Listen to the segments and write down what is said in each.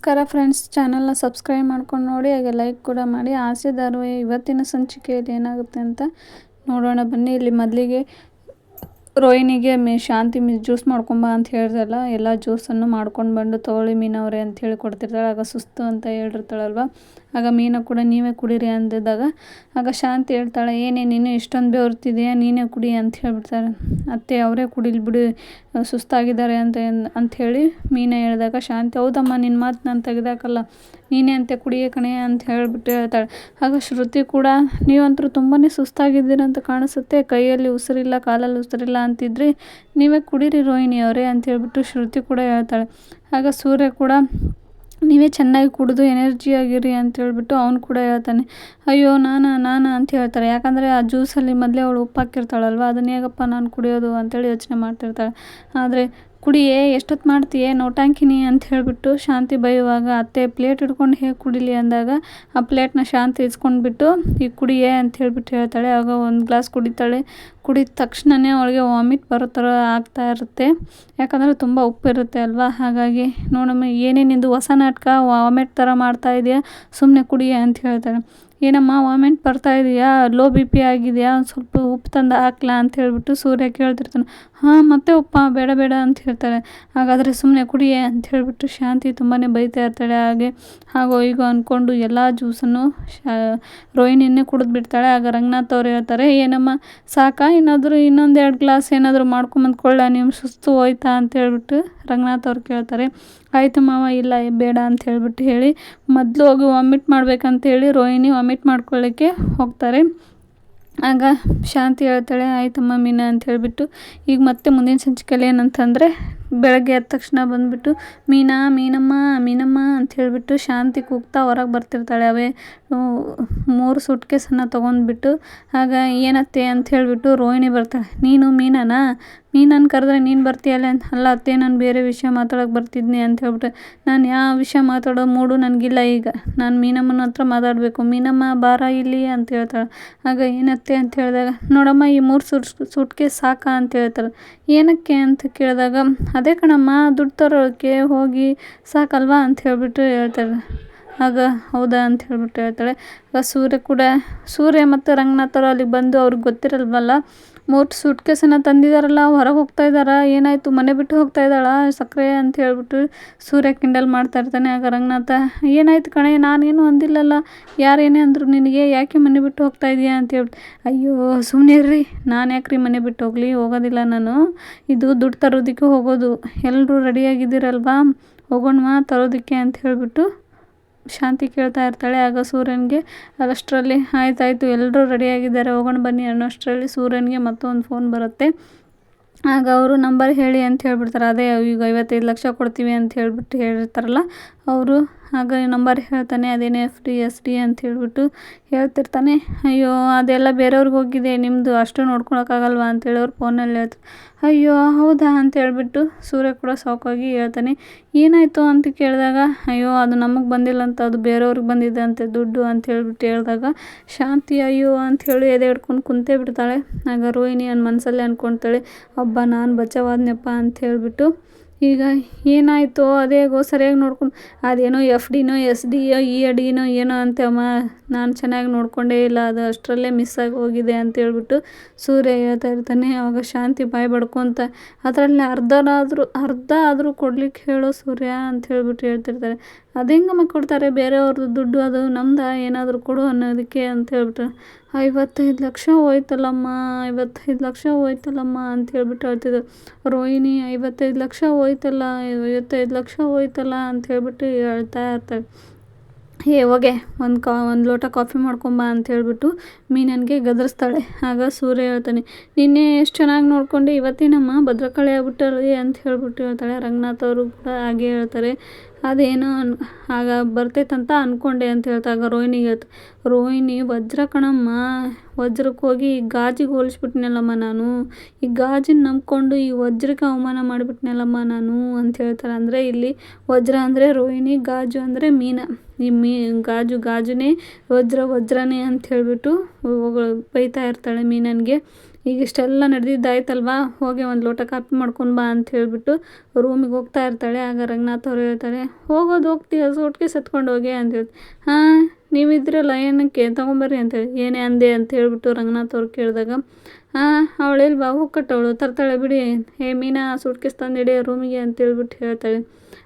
ನಮಸ್ಕಾರ ಫ್ರೆಂಡ್ಸ್ ಚಾನಲ್ನ ಸಬ್ಸ್ಕ್ರೈಬ್ ಮಾಡ್ಕೊಂಡು ನೋಡಿ, ಹಾಗೆ ಲೈಕ್ ಕೂಡ ಮಾಡಿ. ಆಸೆ ಧಾರಾವಾಹಿ ಇವತ್ತಿನ ಸಂಚಿಕೆಯಲ್ಲಿ ಏನಾಗುತ್ತೆ ಅಂತ ನೋಡೋಣ. ಬನ್ನಿ, ಇಲ್ಲಿ ಮೊದಲಿಗೆ ರೋಹಿಣಿಗೆ ಮೇ, ಶಾಂತಿ ಮಿ ಜ್ಯೂಸ್ ಮಾಡ್ಕೊಂಬ ಅಂತ ಹೇಳಿದ್ರಲ್ಲ ಎಲ್ಲ ಜ್ಯೂಸನ್ನು ಮಾಡ್ಕೊಂಡು ಬಂದು ತಗೊಳ್ಳಿ ಮೀನವ್ರೆ ಅಂತ ಹೇಳಿ ಕೊಡ್ತಿರ್ತಾಳೆ. ಆಗ ಸುಸ್ತು ಅಂತ ಹೇಳಿರ್ತಾಳಲ್ವ ಆಗ ಮೀನ ಕೂಡ ನೀವೇ ಕುಡೀರಿ ಅಂದಿದ್ದಾಗ, ಆಗ ಶಾಂತಿ ಹೇಳ್ತಾಳೆ, ಏನೇ, ನೀನು ಇಷ್ಟೊಂದು ಬೆವರ್ತಿದೆಯಾ, ನೀನೇ ಕುಡಿ ಅಂತ ಹೇಳ್ಬಿಡ್ತಾರೆ ಅತ್ತೆ, ಅವರೇ ಕುಡಿಲಿ ಬಿಡು, ಸುಸ್ತಾಗಿದ್ದಾರೆ ಅಂತ ಅಂಥೇಳಿ ಮೀನ ಹೇಳಿದಾಗ ಶಾಂತಿ, ಹೌದಮ್ಮ ನಿನ್ನ ಮಾತು ನಾನು ತೆಗೆದಾಕಲ್ಲ, ನೀನೇ ಅಂತೆ ಕುಡಿಯೇ ಕಣೆ ಅಂತ ಹೇಳಿಬಿಟ್ಟು ಹೇಳ್ತಾಳೆ. ಆಗ ಶ್ರುತಿ ಕೂಡ, ನೀವಂತರೂ ತುಂಬಾ ಸುಸ್ತಾಗಿದ್ದೀರ ಅಂತ ಕಾಣಿಸುತ್ತೆ, ಕೈಯಲ್ಲಿ ಉಸಿರಿಲ್ಲ, ಕಾಲಲ್ಲಿ ಉಸಿರಿಲ್ಲ ಅಂತಿದ್ರಿ ನೀವೇ ಕುಡೀರಿ ರೋಹಿಣಿ ಅವರೇ ಅಂತ ಹೇಳ್ಬಿಟ್ಟು ಶ್ರುತಿ ಕೂಡ ಹೇಳ್ತಾಳೆ. ಆಗ ಸೂರ್ಯ ಕೂಡ ನೀವೇ ಚೆನ್ನಾಗಿ ಕುಡಿದು ಎನರ್ಜಿ ಆಗಿರಿ ಅಂತ ಹೇಳ್ಬಿಟ್ಟು ಅವ್ನು ಕೂಡ ಹೇಳ್ತಾನೆ, ಅಯ್ಯೋ, ನಾನಾ ನಾನಾ ಅಂತ ಹೇಳ್ತಾರೆ. ಯಾಕಂದರೆ ಆ ಜ್ಯೂಸಲ್ಲಿ ಮೊದಲೇ ಅವಳು ಉಪ್ಪು ಹಾಕಿರ್ತಾಳಲ್ವ ಅದನ್ನ ಹೇಗಪ್ಪ ನಾನು ಕುಡಿಯೋದು? ಅಂತೇಳಿ ಯೋಚನೆ ಮಾಡ್ತಿರ್ತಾಳೆ. ಆದರೆ ಕುಡಿಯೇ ಎಷ್ಟೊತ್ತು ಮಾಡ್ತೀಯೇ, ನೋಟಾಂಕಿನಿ ಅಂತ ಹೇಳಿಬಿಟ್ಟು ಶಾಂತಿ ಬೈಯುವಾಗ ಅತ್ತೆ ಪ್ಲೇಟ್ ಹಿಡ್ಕೊಂಡು ಹೇಗೆ ಕುಡಿಲಿ ಅಂದಾಗ ಆ ಪ್ಲೇಟ್ನ ಶಾಂತಿ ಇಸ್ಕೊಂಡ್ಬಿಟ್ಟು ಈಗ ಕುಡಿಯೇ ಅಂತ ಹೇಳಿಬಿಟ್ಟು ಹೇಳ್ತಾಳೆ. ಆಗ ಒಂದು ಗ್ಲಾಸ್ ಕುಡಿತಾಳೆ. ಕುಡಿದ ತಕ್ಷಣವೇ ಅವಳಿಗೆ ವಾಮಿಟ್ ಬರೋ ಥರ ಆಗ್ತಾ ಇರುತ್ತೆ. ಯಾಕಂದರೆ ತುಂಬ ಉಪ್ಪಿರುತ್ತೆ ಅಲ್ವಾ? ಹಾಗಾಗಿ, ನೋಡಮ್ಮ ಏನೇನಿಂದು ಹೊಸ ನಾಟಕ? ವಾಮಿಟ್ ಥರ ಮಾಡ್ತಾ ಇದೆಯಾ? ಸುಮ್ಮನೆ ಕುಡಿಯೇ ಅಂತ ಹೇಳ್ತಾಳೆ. ಏನಮ್ಮ ವಾಮೆಂಟ್ ಬರ್ತಾ ಇದೆಯಾ? ಲೋ ಬಿ ಪಿ ಆಗಿದೆಯಾ? ಒಂದು ಸ್ವಲ್ಪ ಉಪ್ಪು ತಂದು ಹಾಕ್ಲಾ ಅಂತ ಹೇಳಿಬಿಟ್ಟು ಸೂರ್ಯ ಕೇಳ್ತಿರ್ತಾನೆ. ಹಾಂ, ಮತ್ತೆ ಉಪ್ಪ, ಬೇಡ ಬೇಡ ಅಂತ ಹೇಳ್ತಾರೆ ಹಾಗಾದರೆ ಸುಮ್ಮನೆ ಕುಡಿಯೇ ಅಂತ ಹೇಳಿಬಿಟ್ಟು ಶಾಂತಿ ತುಂಬಾ ಬೈತಾ ಇರ್ತಾಳೆ. ಹಾಗೆ, ಹಾಗೋ, ಹೀಗೋ ಅಂದ್ಕೊಂಡು ಎಲ್ಲ ಜ್ಯೂಸನ್ನು ಶಾ ರೋಹಿಣಿಯನ್ನೇ ಕುಡಿದು ಬಿಡ್ತಾಳೆ. ಆಗ ರಂಗನಾಥ್ ಅವ್ರು ಹೇಳ್ತಾರೆ, ಏನಮ್ಮ, ಸಾಕಾ? ಏನಾದರೂ ಇನ್ನೊಂದು ಎರಡು ಗ್ಲಾಸ್ ಏನಾದರೂ ಮಾಡ್ಕೊಂಬಂದ್ಕೊಳ್ಳ? ನಿಮ್ಮ ಸುಸ್ತು ಹೋಯ್ತಾ ಅಂತ ಹೇಳ್ಬಿಟ್ಟು ರಂಗನಾಥ್ ಅವ್ರು ಕೇಳ್ತಾರೆ. ಆಯಿತು ಮಾವ, ಇಲ್ಲ, ಬೇಡ ಅಂತ ಹೇಳ್ಬಿಟ್ಟು ಹೇಳಿ, ಮೊದಲು ಹೋಗಿ ವಾಮಿಟ್ ಮಾಡ್ಬೇಕಂತೇಳಿ ರೋಹಿಣಿ ವಾಮಿಟ್ ಮಾಡ್ಕೊಳ್ಳೋಕ್ಕೆ ಹೋಗ್ತಾರೆ. ಆಗ ಶಾಂತಿ ಹೇಳ್ತಾಳೆ, ಆಯಿತಮ್ಮ ಮೀನಾ ಅಂತ ಹೇಳಿಬಿಟ್ಟು, ಈಗ ಮತ್ತೆ ಮುಂದಿನ ಸಂಚಿಕೆಯಲ್ಲಿ ಏನಂತಂದರೆ ಬೆಳಗ್ಗೆ ಎದ್ದ ತಕ್ಷಣ ಬಂದುಬಿಟ್ಟು, ಮೀನಾ, ಮೀನಮ್ಮ ಮೀನಮ್ಮ ಅಂತ ಹೇಳಿಬಿಟ್ಟು ಶಾಂತಿ ಕೂಗ್ತಾ ಹೊರಗೆ ಬರ್ತಿರ್ತಾಳೆ. ಅವೇ ಮೂರು ಸುಟ್ಕೇಸನ್ನು ತೊಗೊಂಡ್ಬಿಟ್ಟು, ಆಗ ಏನತ್ತೆ ಅಂತ ಹೇಳಿಬಿಟ್ಟು ರೋಹಿಣಿ ಬರ್ತಾಳೆ. ನೀನು ಮೀನಾನಾ? ಮೀನನ್ನು ಕರೆದ್ರೆ ನೀನು ಬರ್ತೀಯಲ್ಲ ಅಂತ ಅಲ್ಲ ಅತ್ತೆ, ನಾನು ಬೇರೆ ವಿಷಯ ಮಾತಾಡೋಕೆ ಬರ್ತಿದ್ನಿ ಅಂತ ಹೇಳ್ಬಿಟ್ಟು, ನಾನು ಯಾವ ವಿಷಯ ಮಾತಾಡೋ ಮೂಡು ನನಗಿಲ್ಲ ಈಗ. ನಾನು ಮೀನಮ್ಮನ ಹತ್ರ ಮಾತಾಡಬೇಕು. ಮೀನಮ್ಮ, ಬಾರ ಇಲ್ಲಿ ಅಂತ ಹೇಳ್ತಾಳೆ. ಆಗ ಏನತ್ತೆ ಅಂತ ಹೇಳಿದಾಗ, ನೋಡಮ್ಮ, ಈ ಮೂರು ಸುಟ್ ಸುಟ್ಕೆ ಸಾಕಾ? ಅಂತ ಹೇಳ್ತಾಳೆ. ಏನಕ್ಕೆ ಅಂತ ಕೇಳಿದಾಗ ಅದೇ ಕಣಮ್ಮ, ದುಡ್ಡು ತರೋಕ್ಕೆ ಹೋಗಿ ಸಾಕಲ್ವಾ ಅಂತ ಹೇಳಿಬಿಟ್ಟು ಹೇಳ್ತಾಳೆ. ಆಗ ಹೌದಾ ಅಂತ ಹೇಳ್ಬಿಟ್ಟು ಹೇಳ್ತಾಳೆ. ಆಗ ಸೂರ್ಯ ಕೂಡ, ಸೂರ್ಯ ಮತ್ತು ರಂಗನಾಥರು ಅಲ್ಲಿಗೆ ಬಂದು ಅವ್ರಿಗೆ ಗೊತ್ತಿರಲ್ವಲ್ಲ ಮೂರು ಸೂಟ್ ಕೇಸನ್ನು ತಂದಿದ್ದಾರಲ್ಲ ಹೊರಗೆ ಹೋಗ್ತಾ ಇದ್ದಾರ ಏನಾಯಿತು? ಮನೆ ಬಿಟ್ಟು ಹೋಗ್ತಾ ಇದ್ದಾಳ ಸಕ್ಕರೆ ಅಂತ ಹೇಳ್ಬಿಟ್ಟು ಸೂರ್ಯ ಕಿಂಡಲ್ ಮಾಡ್ತಾ ಇರ್ತಾನೆ ಆಗ ರಂಗನಾಥ. ಏನಾಯ್ತು ಕಣೆ, ನಾನೇನು ಅಂದಿಲ್ಲಲ್ಲ? ಯಾರೇನೇ ಅಂದರು ನಿನಗೆ ಯಾಕೆ ಮನೆ ಬಿಟ್ಟು ಹೋಗ್ತಾ ಇದೀಯಾ ಅಂತ ಹೇಳ್ಬಿಟ್ಟು ಅಯ್ಯೋ ಸುಮ್ಮನೆ ರೀ ನಾನು ಯಾಕ್ರಿ ಮನೆ ಬಿಟ್ಟು ಹೋಗಲಿ? ಹೋಗೋದಿಲ್ಲ ನಾನು. ಇದು ದುಡ್ಡು ತರೋದಕ್ಕೆ ಹೋಗೋದು. ಎಲ್ಲರೂ ರೆಡಿಯಾಗಿದ್ದೀರಲ್ವಾ ಹೋಗೋಣವಾ ತರೋದಕ್ಕೆ ಅಂತ ಹೇಳಿಬಿಟ್ಟು ಶಾಂತಿ ಕೇಳ್ತಾ ಇರ್ತಾಳೆ. ಆಗ ಸೂರ್ಯನಿಗೆ ಅಷ್ಟರಲ್ಲಿ ಆಯ್ತಾಯ್ತು. ಎಲ್ಲರೂ ರೆಡಿಯಾಗಿದ್ದಾರೆ. ಹೋಗೋಣ ಬನ್ನಿ ಅನ್ನೋಷ್ಟರಲ್ಲಿ ಸೂರ್ಯನಿಗೆ ಮತ್ತೊಂದು ಫೋನ್ ಬರುತ್ತೆ. ಆಗ ಅವರು ನಂಬರ್ ಹೇಳಿ ಅಂತ ಹೇಳ್ಬಿಡ್ತಾರೆ. ಅದೇ ಈಗ ಐವತ್ತೈದು ಲಕ್ಷ ಕೊಡ್ತೀವಿ ಅಂತ ಹೇಳ್ಬಿಟ್ಟು ಹೇಳಿರ್ತಾರಲ್ಲ ಅವರು ಆಗ ನಂಬರ್ ಹೇಳ್ತಾನೆ, ಅದೇನೇ ಎಫ್ ಡಿ, ಎಸ್ ಡಿ ಅಂತ ಹೇಳಿಬಿಟ್ಟು ಹೇಳ್ತಿರ್ತಾನೆ. ಅಯ್ಯೋ, ಅದೆಲ್ಲ ಬೇರೆಯವ್ರಿಗೆ ಹೋಗಿದೆ ನಿಮ್ಮದು ಅಷ್ಟು ನೋಡ್ಕೊಳಕ್ಕಾಗಲ್ವಾ ಅಂತೇಳಿ ಅವ್ರು ಫೋನಲ್ಲಿ ಹೇಳ್ತಾರೆ. ಅಯ್ಯೋ, ಹೌದಾ ಅಂತ ಹೇಳ್ಬಿಟ್ಟು ಸೂರ್ಯ ಕೂಡ ಸಾಕಾಗಿ ಹೇಳ್ತಾನೆ. ಏನಾಯಿತು ಅಂತ ಕೇಳಿದಾಗ, ಅಯ್ಯೋ, ಅದು ನಮಗೆ ಬಂದಿಲ್ಲ ಅಂತ, ಅದು ಬೇರೆಯವ್ರಿಗೆ ಬಂದಿದೆ ಅಂತೆ, ದುಡ್ಡು ಅಂತ ಹೇಳ್ಬಿಟ್ಟು ಹೇಳಿದಾಗ, ಶಾಂತಿ ಅಯ್ಯೋ ಅಂತ ಹೇಳಿ ಎದೆ ಹಿಡ್ಕೊಂಡು ಕುಂತೇ ಬಿಡ್ತಾಳೆ. ಆಗ ರೋಹಿಣಿ ನನ್ನ ಮನಸ್ಸಲ್ಲೇ ಅಂದ್ಕೊಳ್ತಾಳೆ ಹಬ್ಬ ನಾನು ಬಚಾವಾದ್ನಪ್ಪ ಅಂತ ಹೇಳಿಬಿಟ್ಟು ಈಗ ಏನಾಯಿತು ಅದೇಗೋ ಸರಿಯಾಗಿ ನೋಡ್ಕೊಂಡು ಅದೇನೋ ಎಫ್ ಡಿನೋ ಎಸ್ ಡಿಯೋ ಇ ಡಿನೋ ಏನೋ ಅಂತಮ್ಮ ನಾನು ಚೆನ್ನಾಗಿ ನೋಡಿಕೊಂಡೇ ಇಲ್ಲ, ಅದು ಅಷ್ಟರಲ್ಲೇ ಮಿಸ್ ಆಗಿ ಹೋಗಿದೆ ಅಂತ ಹೇಳ್ಬಿಟ್ಟು ಸೂರ್ಯ ಹೇಳ್ತಾ ಇರ್ತಾನೆ ಆವಾಗ ಶಾಂತಿ ಬಾಯಿ ಬಡ್ಕೊತ ಅದರಲ್ಲಿ ಅರ್ಧನಾದರೂ ಅರ್ಧ ಆದರೂ ಕೊಡ್ಲಿಕ್ಕೆ ಹೇಳೋ ಸೂರ್ಯ ಅಂತ ಹೇಳ್ಬಿಟ್ಟು ಹೇಳ್ತಿರ್ತಾರೆ ಅದು ಹೆಂಗಮ್ಮ ಕೊಡ್ತಾರೆ? ಬೇರೆಯವ್ರದ್ದು ದುಡ್ಡು ಅದು, ನಮ್ದು? ಏನಾದರೂ ಕೊಡು ಅನ್ನೋದಕ್ಕೆ ಅಂತ ಹೇಳ್ಬಿಟ್ಟು ಐವತ್ತೈದು ಲಕ್ಷ ಹೋಯ್ತಲ್ಲಮ್ಮ, ಐವತ್ತೈದು ಲಕ್ಷ ಹೋಯ್ತಲ್ಲಮ್ಮ ಅಂತ ಹೇಳ್ಬಿಟ್ಟು ಹೇಳ್ತಿದ್ರು. ರೋಹಿಣಿ, ಐವತ್ತೈದು ಲಕ್ಷ ಹೋಯ್ತಲ್ಲ, ಐವತ್ತೈದು ಲಕ್ಷ ಹೋಯ್ತಲ್ಲ ಅಂತ ಹೇಳ್ಬಿಟ್ಟು ಹೇಳ್ತಾ ಇರ್ತಾರೆ. ಏ ಹೋಗೆ, ಒಂದು ಕಾ, ಒಂದು ಲೋಟ ಕಾಫಿ ಮಾಡ್ಕೊಂಬಾ ಅಂತ ಹೇಳ್ಬಿಟ್ಟು ಮೀನನ್ಗೆ ಗದರಿಸ್ತಾಳೆ. ಆಗ ಸೂರ್ಯ ಹೇಳ್ತಾನೆ, ನಿನ್ನೆ ಎಷ್ಟು ಚೆನ್ನಾಗಿ ನೋಡ್ಕೊಂಡು ಇವತ್ತಿನಮ್ಮ ಭದ್ರಕಾಳಿ ಆಗ್ಬಿಟ್ಟಳಿ ಅಂತ ಹೇಳ್ಬಿಟ್ಟು ಹೇಳ್ತಾಳೆ. ರಂಗನಾಥ್ ಅವರು ಕೂಡ ಹಾಗೆ ಹೇಳ್ತಾರೆ. ಅದೇನೋ ಅನ್, ಆಗ ಬರ್ತೈತಂತ ಅಂದ್ಕೊಂಡೆ ಅಂತ ಹೇಳ್ತಾಗ ರೋಹಿಣಿ ಹೇಳ್ತ, ರೋಹಿಣಿ ವಜ್ರ ಕಣಮ್ಮ ವಜ್ರಕ್ಕೆ ಹೋಗಿ ಈ ಗಾಜಿಗೆ ಹೋಲಿಸ್ಬಿಟ್ನಲ್ಲಮ್ಮ ನಾನು, ಈ ಗಾಜಿನ ನಂಬ್ಕೊಂಡು ಈ ವಜ್ರಕ್ಕೆ ಅವಮಾನ ಮಾಡಿಬಿಟ್ನಲ್ಲಮ್ಮ ನಾನು ಅಂತ ಹೇಳ್ತಾರೆ. ಅಂದರೆ ಇಲ್ಲಿ ವಜ್ರ ಅಂದರೆ ರೋಹಿಣಿ, ಗಾಜು ಅಂದರೆ ಮೀನ. ಈ ಮೀ, ಗಾಜು ಗಾಜುನೇ, ವಜ್ರ ವಜ್ರನೇ ಅಂತ ಹೇಳಿಬಿಟ್ಟು ಬೈತಾ ಇರ್ತಾಳೆ ಮೀನನಿಗೆ. ಈಗ ಇಷ್ಟೆಲ್ಲ ನಡೆದಿದ್ದಾಯ್ತಲ್ವಾ? ಹೋಗಿ ಒಂದು ಲೋಟ ಕಾಪಿ ಮಾಡ್ಕೊಂಡು ಬಾ ಅಂತ ಹೇಳಿಬಿಟ್ಟು ರೂಮಿಗೆ ಹೋಗ್ತಾ ಇರ್ತಾಳೆ. ಆಗ ರಂಗನಾಥ್ ಅವ್ರು ಹೇಳ್ತಾರೆ, ಹೋಗೋದು ಹೋಗ್ತೀಯ? ಸೂಟ್ಗೆ ಸತ್ಕೊಂಡು ಹೋಗಿ ಅಂತ ಹೇಳಿ, ಹಾಂ, ನೀವಿದ್ರಲ್ಲ, ಏನಕ್ಕೆ? ತೊಗೊಂಬರ್ರಿ ಅಂತೇಳಿ ಏನೇ ಅಂದೆ ಅಂತ ಹೇಳಿಬಿಟ್ಟು ರಂಗನಾಥ್ ಅವ್ರು ಕೇಳಿದಾಗ, ಹಾಂ, ಅವಳು ಇಲ್ವಾ? ಹೋಗ್ಕಟ್ಟವಳು ತರ್ತಾಳೆ ಬಿಡಿ. ಹೇ, ಮೀನಾ ಸೂಟ್ಕೇಸ್ ತಂದಿಡಿ ರೂಮಿಗೆ ಅಂತೇಳ್ಬಿಟ್ಟು ಹೇಳ್ತಾಳೆ.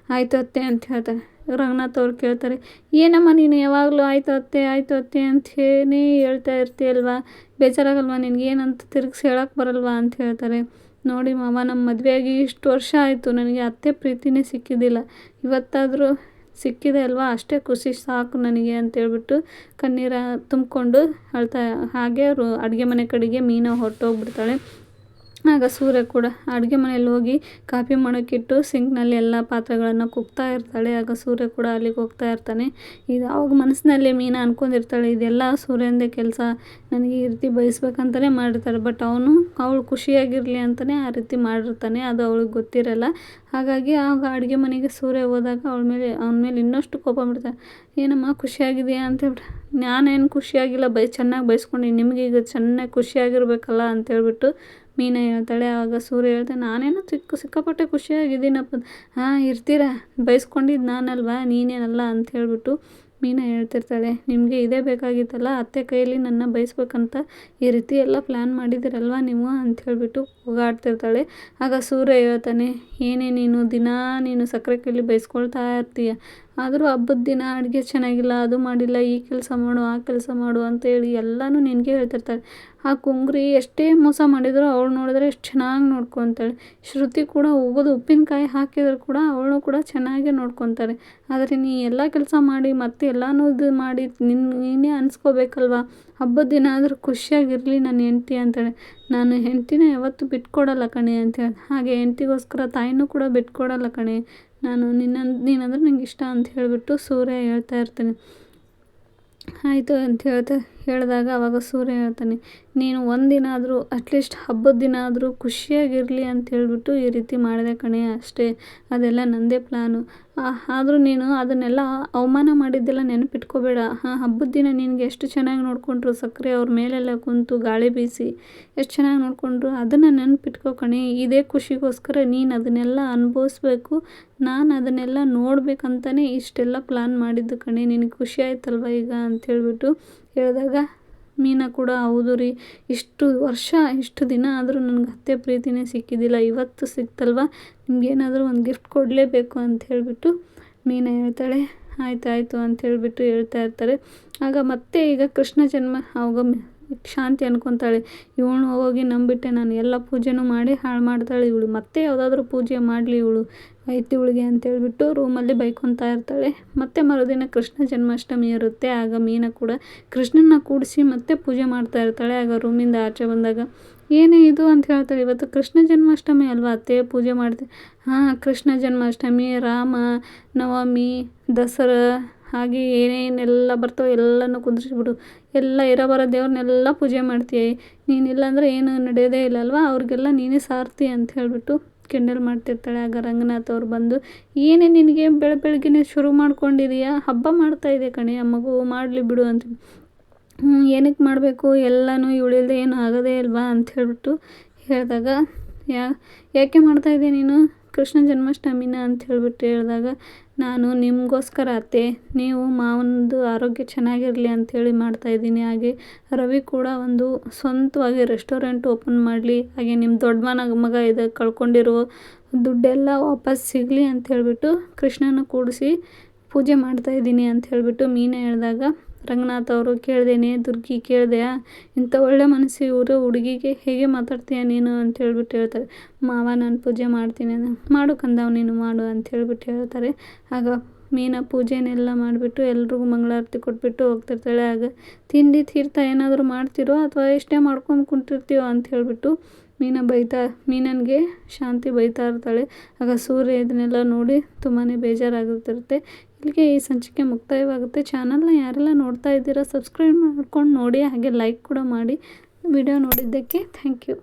ಆಯ್ತು ಅತ್ತೆ ಅಂತ ಹೇಳ್ತಾರೆ. ರಂಗನಾಥ್ ಅವ್ರು ಕೇಳ್ತಾರೆ, ಏನಮ್ಮ ನೀನು ಯಾವಾಗಲೂ ಆಯ್ತು ಅತ್ತೆ ಆಯ್ತು ಅತ್ತೆ ಅಂತ ಹೇಳಿ ಹೇಳ್ತಾ ಇರ್ತೀಯಲ್ವಾ? ಬೇಜಾರಾಗಲ್ವಾ? ನಿನಗೆ ಏನಂತ ತಿರುಗಿಸಿ ಹೇಳಕ್ಕೆ ಬರಲ್ವಾ ಅಂತ ಹೇಳ್ತಾರೆ. ನೋಡಿ ಮಾವ ನಮ್ಮ ಮದುವೆಯಾಗಿ ಇಷ್ಟು ವರ್ಷ ಆಯಿತು. ನನಗೆ ಅತ್ತೆ ಪ್ರೀತಿನೇ ಸಿಕ್ಕಿದ್ದಿಲ್ಲ. ಇವತ್ತಾದರೂ ಸಿಕ್ಕಿದೆ ಅಲ್ವಾ? ಅಷ್ಟೇ ಖುಷಿ, ಸಾಕು ನನಗೆ ಅಂತೇಳ್ಬಿಟ್ಟು ಕಣ್ಣೀರ ತುಂಬಿಕೊಂಡು ಅಳ್ತಾ, ಹಾಗೆ ಅವರು ಅಡುಗೆ ಮನೆ ಕಡೆಗೆ ಮೀನು ಹೊರಟೋಗ್ಬಿಡ್ತಾಳೆ. ಆಗ ಸೂರ್ಯ ಕೂಡ ಅಡುಗೆ ಮನೆಯಲ್ಲಿ ಹೋಗಿ ಕಾಫಿ ಮಾಡೋಕ್ಕಿಟ್ಟು ಸಿಂಕ್ನಲ್ಲಿ ಎಲ್ಲ ಪಾತ್ರೆಗಳನ್ನು ಕುಗ್ತಾ ಇರ್ತಾಳೆ. ಆಗ ಸೂರ್ಯ ಕೂಡ ಅಲ್ಲಿಗೆ ಹೋಗ್ತಾ ಇರ್ತಾನೆ. ಇದು ಅವಾಗ ಮನಸ್ಸಿನಲ್ಲಿ ಮೀನಾ ಅನ್ಕೊಂಡಿರ್ತಾಳೆ, ಇದೆಲ್ಲ ಸೂರ್ಯಂದೇ ಕೆಲಸ. ನನಗೆ ಈ ರೀತಿ ಬಯಸ್ಬೇಕಂತಲೇ ಮಾಡಿರ್ತಾರೆ ಬಟ್ ಅವನು, ಅವಳು ಖುಷಿಯಾಗಿರಲಿ ಅಂತಲೇ ಆ ರೀತಿ ಮಾಡಿರ್ತಾನೆ. ಅದು ಅವಳಿಗೆ ಗೊತ್ತಿರಲ್ಲ. ಹಾಗಾಗಿ ಆಗ ಅಡುಗೆ ಮನೆಗೆ ಸೂರ್ಯ ಹೋದಾಗ ಅವಳ ಮೇಲೆ, ಅವನ ಮೇಲೆ ಇನ್ನಷ್ಟು ಕೋಪ ಬಿಡ್ತಾನೆ ಏನಮ್ಮ, ಖುಷಿಯಾಗಿದೆಯಾ? ಅಂತ ಹೇಳ್ಬಿಟ್ಟು. ನಾನೇನು ಖುಷಿಯಾಗಿಲ್ಲ. ಬೈ ಚೆನ್ನಾಗಿ ಬೈಸ್ಕೊಂಡು ನಿಮಗೆ ಈಗ ಚೆನ್ನಾಗಿ ಖುಷಿಯಾಗಿರ್ಬೇಕಲ್ಲ? ಅಂತೇಳ್ಬಿಟ್ಟು ಮೀನಾ ಹೇಳ್ತಾಳೆ, ಆಗ ಸೂರ್ಯ ಹೇಳ್ತಾನೆ, ನಾನೇನೋ ಸಿಕ್ಕ ಸಿಕ್ಕಾಪಟ್ಟೆ ಖುಷಿಯಾಗಿದ್ದೀನಪ್ಪ. ಹಾಂ, ಇರ್ತೀರಾ? ಬಯಸ್ಕೊಂಡಿದ್ದು ನಾನಲ್ವಾ? ನೀನೇನಲ್ಲ ಅಂತ ಹೇಳ್ಬಿಟ್ಟು ಮೀನ ಹೇಳ್ತಿರ್ತಾಳೆ. ನಿಮಗೆ ಇದೇ ಬೇಕಾಗಿತ್ತಲ್ಲ? ಅತ್ತೆ ಕೈಯಲ್ಲಿ ನನ್ನ ಬಯಸ್ಬೇಕಂತ ಈ ರೀತಿ ಎಲ್ಲ ಪ್ಲ್ಯಾನ್ ಮಾಡಿದ್ದೀರಲ್ವ ನೀವು? ಅಂತ ಹೇಳಿಬಿಟ್ಟು ಹೋಗಾಡ್ತಿರ್ತಾಳೆ ಆಗ ಸೂರ್ಯ ಹೇಳ್ತಾನೆ, ಏನೇ ನೀನು ದಿನಾ ನೀನು ಸಕ್ಕರೆ ಕೈಲಿ ಬೈಸ್ಕೊಳ್ತಾ ಇರ್ತೀಯ? ಆದರೂ ಹಬ್ಬದ ದಿನ ಅಡುಗೆ ಚೆನ್ನಾಗಿಲ್ಲ, ಅದು ಮಾಡಿಲ್ಲ, ಈ ಕೆಲಸ ಮಾಡು, ಆ ಕೆಲಸ ಮಾಡು ಅಂತೇಳಿ ಎಲ್ಲನೂ ನಿನಗೆ ಹೇಳ್ತಿರ್ತಾರೆ. ಆ ಕುಂಗ್ರಿ ಎಷ್ಟೇ ಮೋಸ ಮಾಡಿದರೂ ಅವಳು ನೋಡಿದ್ರೆ ಎಷ್ಟು ಚೆನ್ನಾಗಿ ನೋಡ್ಕೊತಾಳೆ. ಶ್ರುತಿ ಕೂಡ ಹೋಗೋದು ಉಪ್ಪಿನಕಾಯಿ ಹಾಕಿದ್ರು ಕೂಡ ಅವಳು ಕೂಡ ಚೆನ್ನಾಗೇ ನೋಡ್ಕೊತಾರೆ ಆದರೆ ನೀ ಎಲ್ಲ ಕೆಲಸ ಮಾಡಿ ಮತ್ತೆ ಎಲ್ಲನೂ ಇದು ಮಾಡಿ ನಿನ್ನ ನೀನೇ ಅನ್ಸ್ಕೋಬೇಕಲ್ವ? ಹಬ್ಬದ ದಿನ ಆದರೂ ಖುಷಿಯಾಗಿರಲಿ ನನ್ನ ಹೆಂಡ್ತಿ ಅಂತೇಳಿ. ನಾನು ಹೆಂಡ್ತಿನ ಯಾವತ್ತೂ ಬಿಟ್ಕೊಡಲ್ಲ ಕಣೆ ಅಂತೇಳಿ ಹಾಗೆ ಹೆಂಡ್ತಿಗೋಸ್ಕರ ತಾಯಿನೂ ಕೂಡ ಬಿಟ್ಕೊಡಲ್ಲ ಕಣೆ. ನಾನು ನಿನ್ನ ನೀನಂದ್ರೆ ನಂಗೆ ಇಷ್ಟ ಅಂತ ಹೇಳಿಬಿಟ್ಟು ಸೂರ್ಯ ಹೇಳ್ತಾ ಇರ್ತಾನೆ. ಆಯಿತು ಅಂತ ಹೇಳ್ತಾ ಹೇಳಿದಾಗ ಅವಾಗ ಸೂರ್ಯ ಹೇಳ್ತಾನೆ, ನೀನು ಒಂದಿನ ಆದರೂ ಅಟ್ಲೀಸ್ಟ್ ಹಬ್ಬದ ದಿನ ಆದರೂ ಖುಷಿಯಾಗಿರಲಿ ಅಂತ ಹೇಳಿಬಿಟ್ಟು ಈ ರೀತಿ ಮಾಡಿದೆ ಕಣೆ ಅಷ್ಟೇ, ಅದೆಲ್ಲ ನನ್ನದೇ ಪ್ಲ್ಯಾನು ಆದರೂ ನೀನು ಅದನ್ನೆಲ್ಲ ಅವಮಾನ ಮಾಡಿದ್ದೆಲ್ಲ ನೆನಪಿಟ್ಕೋಬೇಡ. ಹಾಂ ಹಬ್ಬದ ದಿನ ನಿನಗೆ ಎಷ್ಟು ಚೆನ್ನಾಗಿ ನೋಡಿಕೊಂಡ್ರು ಸಕ್ಕರೆ ಅವ್ರ ಮೇಲೆಲ್ಲ ಕುಂತು ಗಾಳಿ ಬೀಸಿ, ಎಷ್ಟು ಚೆನ್ನಾಗಿ ನೋಡಿಕೊಂಡ್ರು ಅದನ್ನು ನೆನಪಿಟ್ಕೋ ಕಣೆ, ಇದೇ ಖುಷಿಗೋಸ್ಕರ ನೀನು ಅದನ್ನೆಲ್ಲ ಅನುಭವಿಸ್ಬೇಕು, ನಾನು ಅದನ್ನೆಲ್ಲ ನೋಡಬೇಕಂತಲೇ ಇಷ್ಟೆಲ್ಲ ಪ್ಲ್ಯಾನ್ ಮಾಡಿದ್ದು ಕಣೆ, ನಿನಗೆ ಖುಷಿ ಆಯ್ತಲ್ವ ಈಗ? ಅಂತ ಹೇಳ್ಬಿಟ್ಟು ಹೇಳಿದಾಗ ಮೀನಾ ಕೂಡ ಹೌದು ರೀ. ಇಷ್ಟು ವರ್ಷ, ಇಷ್ಟು ದಿನ ಆದರೂ ನನಗೆ ಅತ್ತೆ ಪ್ರೀತಿನೇ ಸಿಕ್ಕಿದ್ದಿಲ್ಲ ಇವತ್ತು ಸಿಕ್ತಲ್ವ? ನಿಮ್ಗೇನಾದರೂ ಒಂದು ಗಿಫ್ಟ್ ಕೊಡಲೇಬೇಕು ಅಂತ ಹೇಳಿಬಿಟ್ಟು ಮೀನಾ ಹೇಳ್ತಾಳೆ. ಆಯ್ತು, ಆಯಿತು ಅಂತ ಹೇಳಿಬಿಟ್ಟು ಹೇಳ್ತಾ ಇರ್ತಾರೆ. ಆಗ ಮತ್ತೆ ಈಗ ಕೃಷ್ಣ ಜನ್ಮ ಅವಾಗ ಶಾಂತಿ ಅನ್ಕೊತಾಳೆ. ಇವಳು ಹೋಗಿ ನಂಬಿಟ್ಟೆ ನಾನು. ಎಲ್ಲ ಪೂಜೆನೂ ಮಾಡಿ ಹಾಳು ಮಾಡ್ತಾಳೆ ಇವಳು. ಮತ್ತೆ ಯಾವುದಾದ್ರೂ ಪೂಜೆ ಮಾಡಲಿ ಇವಳು. ಐತಿ ಇವಳಿಗೆ ಅಂತೇಳ್ಬಿಟ್ಟು ರೂಮಲ್ಲಿ ಬೈಕೊತಾ ಇರ್ತಾಳೆ. ಮತ್ತೆ ಮರುದಿನ ಕೃಷ್ಣ ಜನ್ಮಾಷ್ಟಮಿ ಇರುತ್ತೆ. ಆಗ ಮೀನ ಕೂಡ ಕೃಷ್ಣನ ಕೂಡಿಸಿ ಮತ್ತೆ ಪೂಜೆ ಮಾಡ್ತಾ ಇರ್ತಾಳೆ. ಆಗ ರೂಮಿಂದ ಆಚೆ ಬಂದಾಗ, ಏನೇ ಇದು ಅಂತ ಹೇಳ್ತಾಳೆ. ಇವತ್ತು ಕೃಷ್ಣ ಜನ್ಮಾಷ್ಟಮಿ ಅಲ್ವಾ ಅತ್ತೆ? ಪೂಜೆ ಮಾಡ್ತೀವಿ ಹಾಂ, ಕೃಷ್ಣ ಜನ್ಮಾಷ್ಟಮಿ, ರಾಮ, ನವಮಿ, ದಸರಾ ಹಾಗೆ ಏನೇನೆಲ್ಲ ಬರ್ತಾವೆ ಎಲ್ಲನೂ ಕುಂದ್ರಿಸ್ಬಿಡು. ಎಲ್ಲ ಇರೋ ಬರೋ ದೇವ್ರನ್ನೆಲ್ಲ ಪೂಜೆ ಮಾಡ್ತೀಯ. ನೀನಿಲ್ಲ ಅಂದರೆ ಏನು ನಡೆಯೋದೇ ಇಲ್ಲ ಅಲ್ವಾ ಅವ್ರಿಗೆಲ್ಲ ನೀನೇ ಸಾರ್ತಿ ಅಂತ ಹೇಳಿಬಿಟ್ಟು ಕೆಂಡಲ್ ಮಾಡ್ತಿರ್ತಾಳೆ. ಆಗ ರಂಗನಾಥ್ ಅವ್ರು ಬಂದು, ಏನೇ ನಿನಗೆ ಬೆಳ ಬೆಳಗ್ಗೆನೇ ಶುರು ಮಾಡ್ಕೊಂಡಿದೀಯಾ? ಹಬ್ಬ ಮಾಡ್ತಾ ಇದೆ ಕಣೆ, ಆ ಮಗು ಮಾಡಲಿ ಬಿಡು ಅಂತ. ಏನಕ್ಕೆ ಮಾಡಬೇಕು? ಎಲ್ಲನೂ ಇವಳಿಲ್ಲದೆ ಏನು ಆಗೋದೇ ಇಲ್ವಾ ಅಂತ ಹೇಳಿಬಿಟ್ಟು ಹೇಳಿದಾಗ, ಯಾ, ಯಾಕೆ ಮಾಡ್ತಾಯಿದ್ದೆ ನೀನು? ಕೃಷ್ಣ ಜನ್ಮಾಷ್ಟಮಿನ ಅಂತ ಹೇಳಿಬಿಟ್ಟು ಹೇಳಿದಾಗ ನಾನು ನಿಮಗೋಸ್ಕರ ಅತ್ತೆ. ನೀವು ಮಾವನದು ಆರೋಗ್ಯ ಚೆನ್ನಾಗಿರಲಿ ಅಂಥೇಳಿ ಮಾಡ್ತಾಯಿದ್ದೀನಿ ಹಾಗೆ ರವಿ ಕೂಡ ಒಂದು ಸ್ವಂತವಾಗಿ ರೆಸ್ಟೋರೆಂಟ್ ಓಪನ್ ಮಾಡಲಿ. ಹಾಗೆ ನಿಮ್ಮ ದೊಡ್ಡ ಮಗ ಇದೆ, ಕಳ್ಕೊಂಡಿರೋ ದುಡ್ಡೆಲ್ಲ ವಾಪಸ್ ಸಿಗಲಿ ಅಂತ ಹೇಳಿಬಿಟ್ಟು ಕೃಷ್ಣನ ಕೂಡಿಸಿ ಪೂಜೆ ಮಾಡ್ತಾಯಿದ್ದೀನಿ ಅಂತ ಹೇಳಿಬಿಟ್ಟು ಮೀನೇ ಹೇಳಿದಾಗ ರಂಗನಾಥ್ ಅವರು ಕೇಳ್ದೇನೆ, ದುರ್ಗಿ ಕೇಳಿದೆ, ಇಂಥ ಒಳ್ಳೆ ಮನಸ್ಸು ಇವರು ಹುಡುಗಿಗೆ ಹೇಗೆ ಮಾತಾಡ್ತೀಯ ನೀನು ಅಂತ ಹೇಳ್ಬಿಟ್ಟು ಹೇಳ್ತಾರೆ. ಮಾವ, ನಾನು ಪೂಜೆ ಮಾಡ್ತೀನಿ, ಮಾಡು ಕಂದವ್ ನೀನು ಮಾಡು ಅಂತ ಹೇಳ್ಬಿಟ್ಟು ಹೇಳ್ತಾರೆ. ಆಗ ಮೀನ ಪೂಜೆನೆಲ್ಲ ಮಾಡಿಬಿಟ್ಟು ಎಲ್ರಿಗೂ ಮಂಗಳಾರತಿ ಕೊಟ್ಬಿಟ್ಟು ಹೋಗ್ತಿರ್ತಾಳೆ. ಆಗ ತಿಂಡಿ, ತೀರ್ಥ ಏನಾದರೂ ಮಾಡ್ತಿರೋ ಅಥವಾ ಎಷ್ಟೇ ಮಾಡ್ಕೊಂಡು ಕುಂತಿರ್ತೀವೋ ಅಂತ ಹೇಳಿಬಿಟ್ಟು ಮೀನ ಬೈತಾ, ಮೀನನಿಗೆ ಶಾಂತಿ ಬೈತಾ ಇರ್ತಾಳೆ. ಆಗ ಸೂರ್ಯ ಇದನ್ನೆಲ್ಲ ನೋಡಿ ತುಂಬಾ ಬೇಜಾರಾಗುತ್ತಿರುತ್ತೆ. ಇಲ್ಲಿಗೆ ಈ ಸಂಚಿಕೆ ಮುಕ್ತಾಯವಾಗುತ್ತೆ. ಚಾನಲ್ನ ಯಾರೆಲ್ಲ ನೋಡ್ತಾ ಇದ್ದೀರಾ, ಸಬ್ಸ್ಕ್ರೈಬ್ ಮಾಡ್ಕೊಂಡು ನೋಡಿ, ಹಾಗೆ ಲೈಕ್ ಕೂಡ ಮಾಡಿ. ವಿಡಿಯೋ ನೋಡಿದ್ದಕ್ಕೆ ಥ್ಯಾಂಕ್ ಯು.